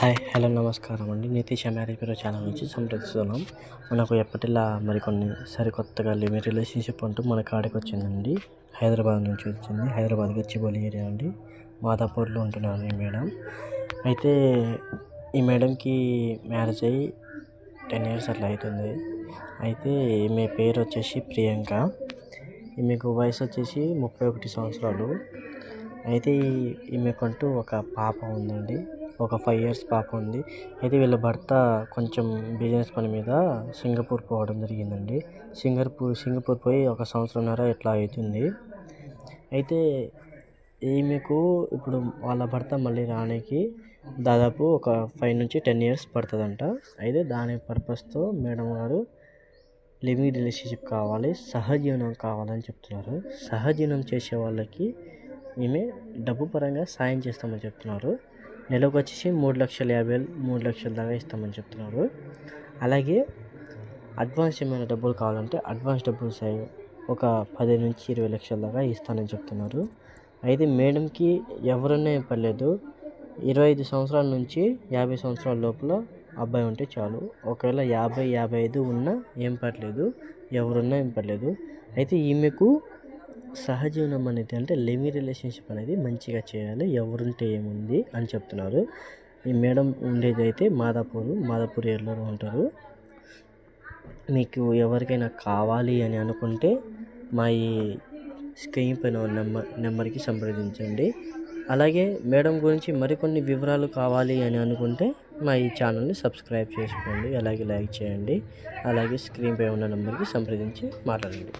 Hi hello నమస్కారం అండి. Nitish marriage channel నుంచి సంప్రదిస్తున్నాం. మనకు ఎప్పటిలా మరికొన్ని సరికొత్తగా మీ రిలేషన్షిప్ అంటూ మన కాడికి వచ్చిందండి. హైదరాబాద్ నుంచి వచ్చింది. హైదరాబాద్ గచ్చిబౌలి ఏరియా అండి. మాదాపూర్లో ఉంటున్నారు ఈ మేడం. అయితే ఈ మేడంకి మ్యారేజ్ అయ్యి టెన్ ఇయర్స్ అట్లా అవుతుంది. అయితే ఈమె పేరు వచ్చేసి ప్రియాంక. ఈమెకు వయసు వచ్చేసి ముప్పై ఒకటి సంవత్సరాలు. అయితే ఈమెకంటూ ఒక పాప ఉందండి. ఒక ఫైవ్ ఇయర్స్ పాప ఉంది. అయితే వీళ్ళ భర్త కొంచెం బిజినెస్ పని మీద సింగపూర్ పోవడం జరిగిందండి. సింగపూర్ సింగపూర్ పోయి ఒక సంవత్సరంన్నర ఇట్లా అవుతుంది. అయితే ఈమెకు ఇప్పుడు వాళ్ళ భర్త మళ్ళీ రానికి దాదాపు ఒక ఫైవ్ నుంచి టెన్ ఇయర్స్ పడుతుందంట. అయితే దాని పర్పస్తో మేడం గారు లివింగ్ రిలేషన్షిప్ కావాలి సహజీవనం కావాలని చెప్తున్నారు. సహజీవనం చేసే వాళ్ళకి ఈమె డబ్బు పరంగా సాయం చేస్తామని చెప్తున్నారు. నెలకు వచ్చేసి మూడు లక్షల యాభై వేలు మూడు లక్షల దాకా ఇస్తామని చెప్తున్నారు. అలాగే అడ్వాన్స్ ఏమైనా డబ్బులు కావాలంటే అడ్వాన్స్ డబ్బులు సై ఒక పది నుంచి ఇరవై లక్షల దాకా ఇస్తానని చెప్తున్నారు. అయితే మేడంకి ఎవరన్నా పర్లేదు ఇరవై ఐదు సంవత్సరాల నుంచి యాభై సంవత్సరాల లోపల అబ్బాయి ఉంటే చాలు. ఒకవేళ యాభై యాభై ఐదు ఉన్నా ఏం పర్లేదు. ఎవరున్నా ఏం పర్లేదు. అయితే ఈమెకు సహజీవనం అనేది అంటే లివింగ్ రిలేషన్షిప్ అనేది మంచిగా చేయాలి. ఎవరుంటే ఏముంది అని చెప్తున్నారు. ఈ మేడం ఉండేది అయితే మాదాపూర్ మాదాపూర్ ఏరియాలో ఉంటారు. మీకు ఎవరికైనా కావాలి అని అనుకుంటే మా ఈ స్క్రీన్ పైన నెంబర్ నెంబర్కి సంప్రదించండి. అలాగే మేడం గురించి మరికొన్ని వివరాలు కావాలి అని అనుకుంటే మా ఈ ఛానల్ని సబ్స్క్రైబ్ చేసుకోండి అలాగే లైక్ చేయండి అలాగే స్క్రీన్ పై ఉన్న నెంబర్కి సంప్రదించి మాట్లాడండి.